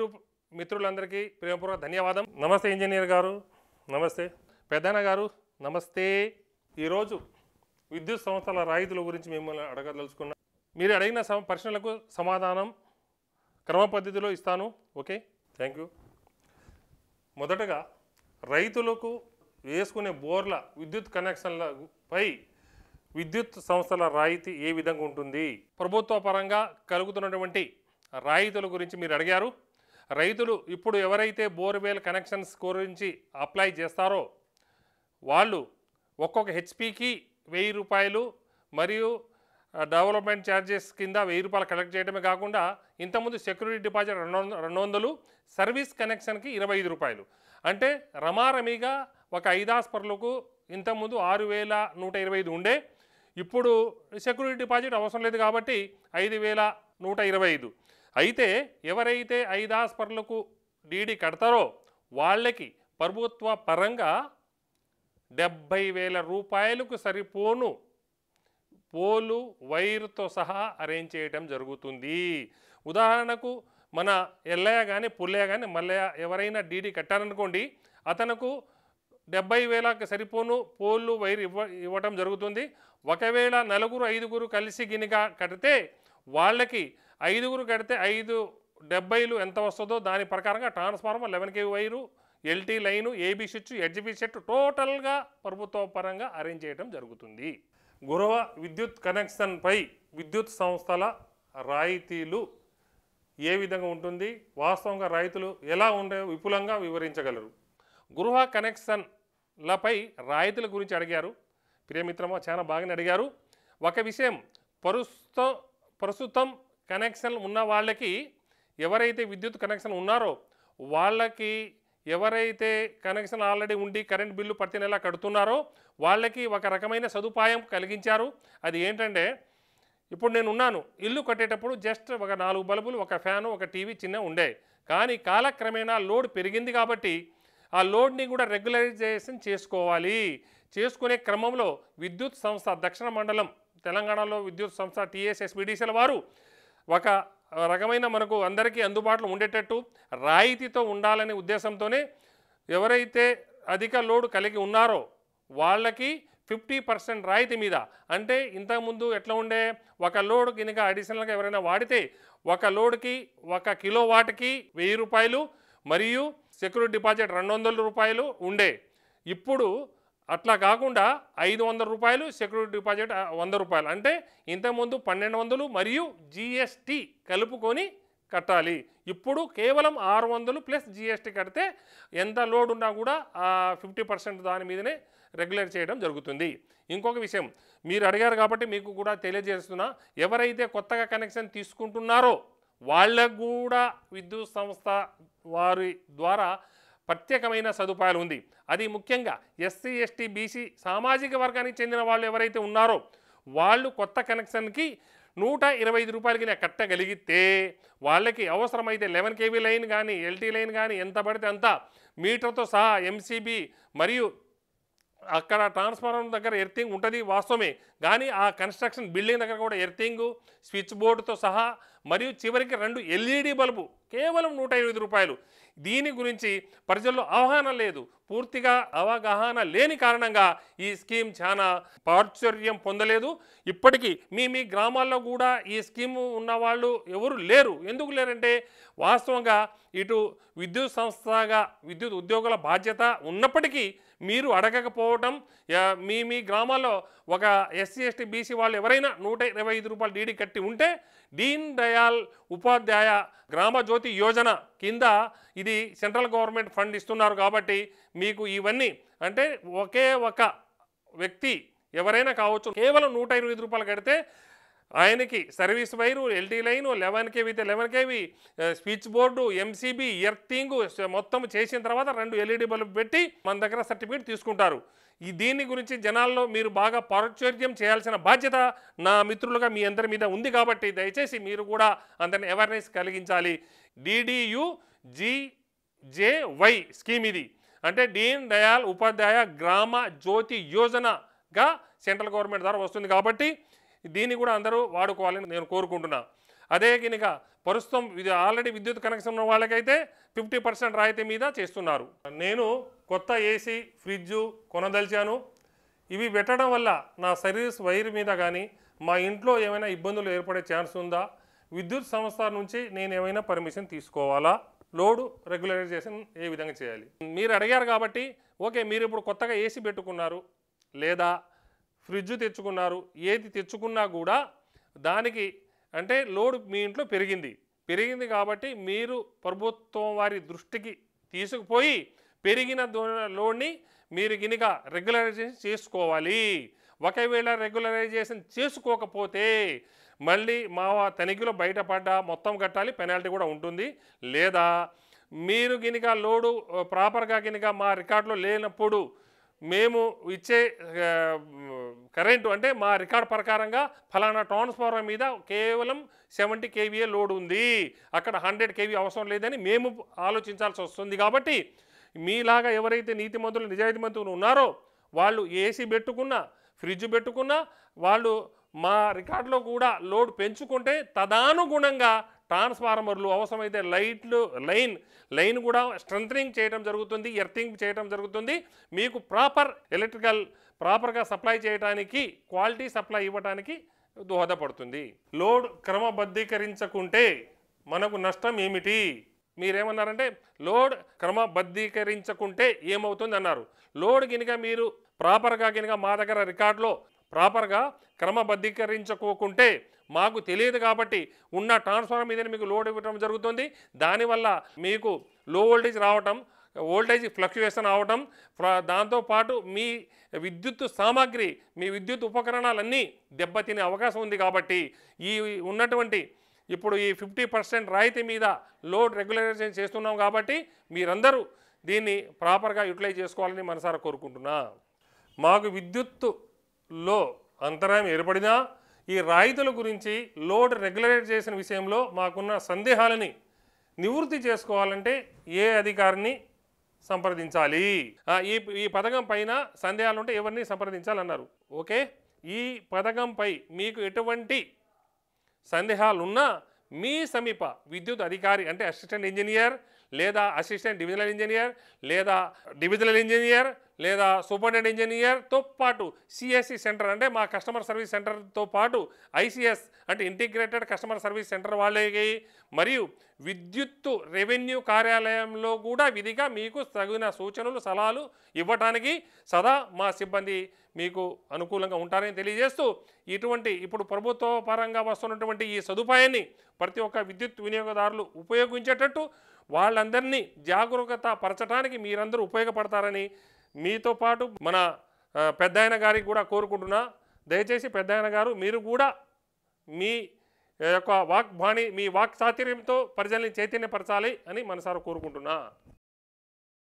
YouTube మిత్రులందరికీ ప్రేమపూర్వక ధన్యవాదం. నమస్తే ఇంజనీర్ గారు. నమస్తే. పెద్దన్న గారు నమస్తే. ఈరోజు విద్యుత్ సంస్థల రాయితీల గురించి మిమ్మల్ని అడగదలుచుకున్నాం. మీరు అడిగిన ప్రశ్నలకు సమాధానం క్రమ పద్ధతిలో ఇస్తాను. ఓకే? Thank you. మొదటగా రైతులకు వేసుకునే బోర్ల విద్యుత్ కనెక్షన్లపై విద్యుత్ సంస్థల రాయితీ ఏ విధంగా ఉంటుంది? ప్రభుత్వ పరంగా కలుగుతున్నటువంటి రాయితీల గురించి మీరు అడిగారు. రైతులు ఇప్పుడు ఎవరైతే బోర్వెల్ కనెక్షన్స్ గురించి అప్లై చేస్తారో వాళ్ళు ఒక్కొక్క హెచ్పికి వెయ్యి రూపాయలు మరియు డెవలప్మెంట్ ఛార్జెస్ కింద వెయ్యి రూపాయలు కలెక్ట్ చేయడమే కాకుండా ఇంతకుముందు సెక్యూరిటీ డిపాజిట్ రెండు రెండు వందలు సర్వీస్ కనెక్షన్కి ఇరవై ఐదు రూపాయలు. అంటే రమారమిగా ఒక ఐదాస్పర్లకు ఇంతకుముందు ఆరు వేల నూట ఇరవై ఐదు ఉండే ఇప్పుడు సెక్యూరిటీ డిపాజిట్ అవసరం లేదు కాబట్టి ఐదు వేల నూట ఇరవై ఐదు. అయితే ఎవరైతే ఐదాస్పర్లకు డీడీ కడతారో వాళ్ళకి ప్రభుత్వ పరంగా డెబ్భై వేల రూపాయలకు సరిపోను. పోలు వైర్తో సహా అరేంజ్ చేయటం జరుగుతుంది. ఉదాహరణకు మన ఎల్లయ్య కానీ పుల్లయ్య కానీ మల్లయ్య ఎవరైనా డీడీ కట్టారనుకోండి అతనుకు డెబ్బై వేలకు సరిపోను పోళ్ళు వైర్ ఇవ్వ ఇవ్వటం జరుగుతుంది. ఒకవేళ నలుగురు ఐదుగురు కలిసి గినిగా కడితే వాళ్ళకి ఐదుగురు కడితే ఐదు డెబ్బైలు ఎంత వస్తుందో దాని ప్రకారంగా transformer eleven KV wire LT line AB switch HB set టోటల్గా ప్రభుత్వ పరంగా అరేంజ్ చేయడం జరుగుతుంది. గురవ విద్యుత్ కనెక్షన్పై విద్యుత్ సంస్థల రాయితీలు ఏ విధంగా ఉంటుంది వాస్తవంగా రైతులు ఎలా ఉండే విపులంగా వివరించగలరు? గృహ కనెక్షన్లపై రాయితీల గురించి అడిగారు. ప్రియమిత్రమా చాలా బాగానే అడిగారు. ఒక విషయం ప్రస్తుతం ప్రస్తుతం కనెక్షన్ ఉన్న వాళ్ళకి ఎవరైతే విద్యుత్ కనెక్షన్ ఉన్నారో వాళ్ళకి ఎవరైతే కనెక్షన్ ఆల్రెడీ ఉండి కరెంట్ బిల్లు ప్రతి నెల కడుతున్నారో వాళ్ళకి ఒక రకమైన సదుపాయం కలిగించారు. అది ఏంటంటే ఇప్పుడు నేను ఉన్నాను. ఇల్లు కట్టేటప్పుడు జస్ట్ ఒక నాలుగు బల్బులు ఒక ఫ్యాను ఒక టీవీ చిన్న ఉండే. కానీ కాలక్రమేణా లోడ్ పెరిగింది కాబట్టి ఆ లోడ్ని కూడా రెగ్యులరైజేషన్ చేసుకోవాలి. చేసుకునే క్రమంలో విద్యుత్ సంస్థ దక్షిణ మండలం తెలంగాణలో విద్యుత్ సంస్థ టీఎస్ఎస్బిడిసిల వారు ఒక రకమైన మనకు అందరికీ అందుబాటులో ఉండేటట్టు రాయితీతో ఉండాలనే ఉద్దేశంతోనే ఎవరైతే అధిక లోడ్ కలిగి ఉన్నారో వాళ్ళకి ఫిఫ్టీ పర్సెంట్ రాయితీ మీద అంటే ఇంతకుముందు ఎట్లా ఉండే? ఒక లోడ్ కనుక అడిషనల్గా ఎవరైనా వాడితే ఒక లోడ్కి ఒక కిలో వాటికి వెయ్యి రూపాయలు మరియు సెక్యూరిటీ డిపాజిట్ రెండు వందల రూపాయలు ఉండే. ఇప్పుడు అట్లా కాకుండా ఐదు వందల రూపాయలు సెక్యూరిటీ డిపాజిట్ వంద రూపాయలు. అంటే ఇంతకుముందు పన్నెండు వందలు మరియు జిఎస్టీ కలుపుకొని కట్టాలి. ఇప్పుడు కేవలం ఆరు వందలు ప్లస్ జిఎస్టీ కడితే ఎంత లోడ్ ఉన్నా కూడా ఆ ఫిఫ్టీ పర్సెంట్ దాని మీదనే రెగ్యులేట్ చేయడం జరుగుతుంది. ఇంకొక విషయం మీరు అడిగారు కాబట్టి మీకు కూడా తెలియజేస్తున్నా ఎవరైతే కొత్తగా కనెక్షన్ తీసుకుంటున్నారో వాళ్ళకు కూడా విద్యుత్ సంస్థ వారి ద్వారా ప్రత్యేకమైన సదుపాయాలు ఉంది. అది ముఖ్యంగా ఎస్సీ ఎస్టీ బీసీ సామాజిక వర్గానికి చెందిన వాళ్ళు ఎవరైతే ఉన్నారో వాళ్ళు కొత్త కనెక్షన్కి నూట ఇరవై ఐదు రూపాయలకి నేను కట్టగలిగితే వాళ్ళకి అవసరమైతే లెవెన్ కేవీ లైన్ కానీ ఎల్టీ లైన్ కానీ ఎంత పడితే అంత మీటర్తో సహా ఎంసీబీ మరియు అక్కడ ట్రాన్స్ఫార్మర్ దగ్గర ఎర్తింగ్ ఉంటుంది వాస్తవమే. కానీ ఆ కన్స్ట్రక్షన్ బిల్డింగ్ దగ్గర కూడా ఎర్తింగు స్విచ్ బోర్డుతో సహా మరియు చివరికి రెండు ఎల్ఈడి బల్బు కేవలం నూట రూపాయలు. దీని గురించి ప్రజల్లో అవగాహన లేదు. పూర్తిగా అవగాహన లేని కారణంగా ఈ స్కీమ్ చాలా ప్రాచుర్యం పొందలేదు. ఇప్పటికీ మీ మీ గ్రామాల్లో కూడా ఈ స్కీమ్ ఉన్నవాళ్ళు ఎవరు లేరు. ఎందుకు లేరంటే వాస్తవంగా ఇటు విద్యుత్ సంస్థగా విద్యుత్ ఉద్యోగుల బాధ్యత ఉన్నప్పటికీ మీరు అడగకపోవటం మీ మీ గ్రామాల్లో ఒక ఎస్సీ ఎస్టీ బీసీ వాళ్ళు ఎవరైనా నూట ఇరవై ఐదు రూపాయలు డీడీ కట్టి ఉంటే దీన్ దయాల్ ఉపాధ్యాయ గ్రామ జ్యోతి యోజన కింద ఇది సెంట్రల్ గవర్నమెంట్ ఫండ్ ఇస్తున్నారు కాబట్టి మీకు ఇవన్నీ అంటే ఒకే ఒక వ్యక్తి ఎవరైనా కావచ్చు కేవలం నూట ఇరవై ఐదు రూపాయలు కడితే ఆయనకి service wire LT line eleven KV అయితే eleven KV switch board MCB earthing మొత్తం చేసిన తర్వాత రెండు ఎల్ఈడి బల్బు పెట్టి మన దగ్గర సర్టిఫికేట్ తీసుకుంటారు. ఈ దీని గురించి జనాల్లో మీరు బాగా ప్రాచుర్యం చేయాల్సిన బాధ్యత నా మిత్రులుగా మీ అందరి మీద ఉంది కాబట్టి దయచేసి మీరు కూడా అందరిని అవేర్నెస్ కలిగించాలి. డిడియు జీజేవై స్కీమ్ ఇది. అంటే దీన్ దయాల్ ఉపాధ్యాయ గ్రామ జ్యోతి యోజనగా సెంట్రల్ గవర్నమెంట్ ద్వారా వస్తుంది కాబట్టి దీన్ని కూడా అందరూ వాడుకోవాలని నేను కోరుకుంటున్నా. అదే కనుక ప్రస్తుతం ఇది ఆల్రెడీ విద్యుత్ కనెక్షన్ ఉన్న వాళ్ళకైతే ఫిఫ్టీ పర్సెంట్ రాయితీ మీద చేస్తున్నారు. నేను కొత్త ఏసీ ఫ్రిడ్జు కొనదలిచాను. ఇవి పెట్టడం వల్ల నా సర్వీస్ వైర్ మీద కానీ మా ఇంట్లో ఏమైనా ఇబ్బందులు ఏర్పడే ఛాన్స్ ఉందా? విద్యుత్ సంస్థ నుంచి నేను ఏమైనా పర్మిషన్ తీసుకోవాలా? లోడు రెగ్యులరైజేషన్ ఏ విధంగా చేయాలి? మీరు అడిగారు కాబట్టి ఓకే మీరు ఇప్పుడు కొత్తగా ఏసీ పెట్టుకున్నారు లేదా? ఫ్రిడ్జ్ తెచ్చుకున్నారు ఏది తెచ్చుకున్నా కూడా దానికి అంటే లోడ్ మీ ఇంట్లో పెరిగింది. పెరిగింది కాబట్టి మీరు ప్రభుత్వం వారి దృష్టికి తీసుకుపోయి పెరిగిన దో- లోడ్ని మీరు గినిక రెగ్యులరైజేషన్ చేసుకోవాలి. ఒకవేళ రెగ్యులరైజేషన్ చేసుకోకపోతే మళ్ళీ మా తనిఖీలో బయటపడ్డ మొత్తం కట్టాలి పెనాల్టీ కూడా ఉంటుంది. లేదా మీరు గినిక లోడు ప్రాపర్గా గినిక మా రికార్డులో లేనప్పుడు మేము ఇచ్చే కరెంటు అంటే మా రికార్డ్ ప్రకారంగా ఫలానా ట్రాన్స్ఫార్మర్ మీద కేవలం సెవెంటీ కేవీఏ లోడ్ ఉంది. అక్కడ హండ్రెడ్ కేవీ అవసరం లేదని మేము ఆలోచించాల్సి వస్తుంది కాబట్టి మీలాగా ఎవరైతే నీతి మందులు నిజాయితీ మంత్రులు ఉన్నారో వాళ్ళు ఏసీ పెట్టుకున్నా ఫ్రిడ్జ్ పెట్టుకున్నా వాళ్ళు మా రికార్డులో కూడా లోడ్ పెంచుకుంటే తదానుగుణంగా ట్రాన్స్ఫార్మర్లు అవసరమైతే లైట్లు లైన్ లైన్ కూడా స్ట్రెంథనింగ్ చేయడం జరుగుతుంది ఎర్తింగ్ చేయడం జరుగుతుంది. మీకు ప్రాపర్ ఎలక్ట్రికల్ ప్రాపర్గా సప్లై చేయడానికి క్వాలిటీ సప్లై ఇవ్వడానికి దోహదపడుతుంది. లోడ్ క్రమబద్ధీకరించకుంటే మనకు నష్టం ఏమిటి? మీరేమన్నారంటే లోడ్ క్రమబద్ధీకరించకుంటే ఏమవుతుంది అన్నారు లోడ్ గినక మీరు ప్రాపర్గా గినక మా దగ్గర రికార్డులో ప్రాపర్గా క్రమబద్ధీకరించుకోకుంటే మాకు తెలియదు కాబట్టి ఉన్న ట్రాన్స్ఫార్మర్ మీదనే మీకు లోడ్ ఇవ్వడం జరుగుతుంది. దానివల్ల మీకు లో వోల్టేజ్ రావటం వోల్టేజ్ ఫ్లక్చుయేషన్ అవటం ఫ్ర- దాంతోపాటు మీ విద్యుత్ సామాగ్రి మీ విద్యుత్ ఉపకరణాలన్నీ దెబ్బతినే అవకాశం ఉంది కాబట్టి ఈ ఉన్నటువంటి ఇప్పుడు ఈ ఫిఫ్టీ పర్సెంట్ రాయితీ మీద లోడ్ రెగ్యులరైజేషన్ చేస్తున్నాం కాబట్టి మీరందరూ దీన్ని ప్రాపర్గా యూటిలైజ్ చేసుకోవాలని మనసారా కోరుకుంటున్నా. మాకు విద్యుత్తులో అంతరాయం ఏర్పడినా ఈ రాయితుల గురించి లోడ్ రెగ్యులేట్ చేసిన విషయంలో మాకున్న సందేహాలని నివృత్తి చేసుకోవాలంటే ఏ అధికారిని సంప్రదించాలి? ఈ ఈ పథకం పైన సందేహాలు ఉంటే ఎవరిని సంప్రదించాలన్నారు? ఓకే? ఈ పథకంపై మీకు ఎటువంటి సందేహాలున్నా మీ సమీప విద్యుత్ అధికారి అంటే అసిస్టెంట్ ఇంజనీర్ లేదా అసిస్టెంట్ డివిజనల్ ఇంజనీర్ లేదా డివిజనల్ ఇంజనీర్ లేదా సూపరింటెండెంట్ ఇంజనీర్తో పాటు సిఎస్సి సెంటర్ అంటే మా కస్టమర్ సర్వీస్ సెంటర్తో పాటు ఐసిఎస్ అంటే ఇంటిగ్రేటెడ్ కస్టమర్ సర్వీస్ సెంటర్ వాళ్ళకి మరియు విద్యుత్తు రెవెన్యూ కార్యాలయంలో కూడా విధిగా మీకు తగిన సూచనలు సలహాలు ఇవ్వటానికి సదా మా సిబ్బంది మీకు అనుకూలంగా ఉంటారని తెలియజేస్తూ ఇటువంటి ఇప్పుడు ప్రభుత్వ పరంగా వస్తున్నటువంటి ఈ సదుపాయాన్ని ప్రతి ఒక్క విద్యుత్ వినియోగదారులు ఉపయోగించేటట్టు వాళ్ళందరినీ జాగరూకత పరచడానికి మీరందరూ ఉపయోగపడతారని మీతో పాటు మన ఆ, పెద్దాయన గారికి కూడా కోరుకుంటున్నా. దయచేసి పెద్దాయన గారు మీరు కూడా మీ యొక్క వాక్ బాణి మీ వాక్ చాతుర్యంతో ప్రజల్ని చైతన్యపరచాలి అని మనసారా కోరుకుంటున్నా.